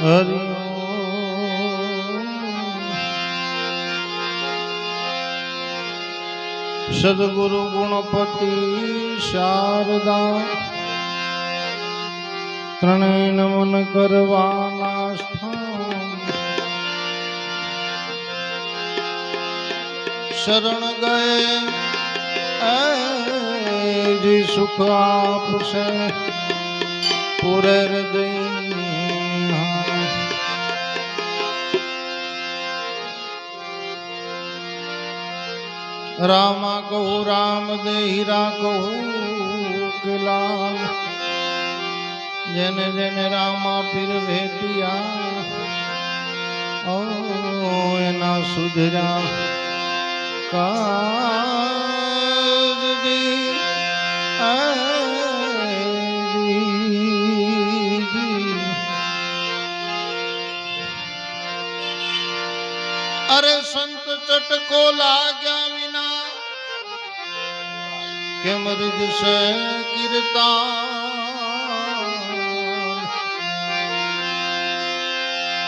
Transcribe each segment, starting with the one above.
હરિ સદગુરુ ગુણપતિ શારદા ત્રણેય નમન કરવાના સ્થાન. શરણ ગયે સુખ આપશે પૂરે હૃદય રામા કહું રામ દે હીરા કહું કે લાલ જેને જેને રામા પીર ભેટિયા, ઓ એના સુધરા કાજ દી આજી. અરે સંત ચટકો લાગ્યા વિના મૃદ છે કીર્તાન?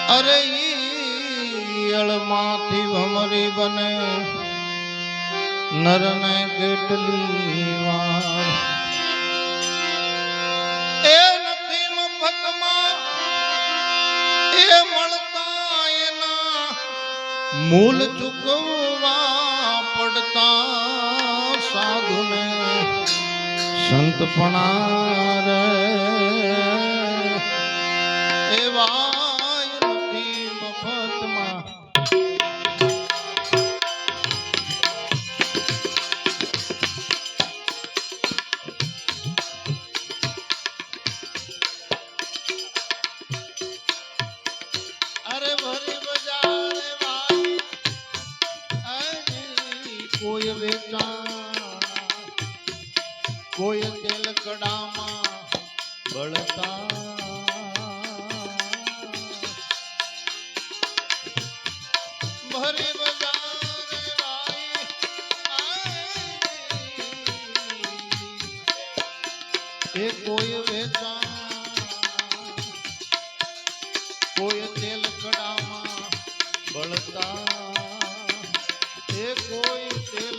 અરે ઈયળમાંથી ભમરી બને નરને કેટલી વાર. એ નથી મફતમાં, એ મળતા એના મૂલ ચૂકવવા પડતા. સંતપણા રે એવા નથી મફતમાં. અરે ભરી બજારે કોઈ વેચાણ કોઈ તેલ કડામાં બળતા. ભરી એ કોઈ વેચા કોઈ તેલ કડામાં બળતા. એ કોઈ તેલ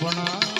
સંતપણા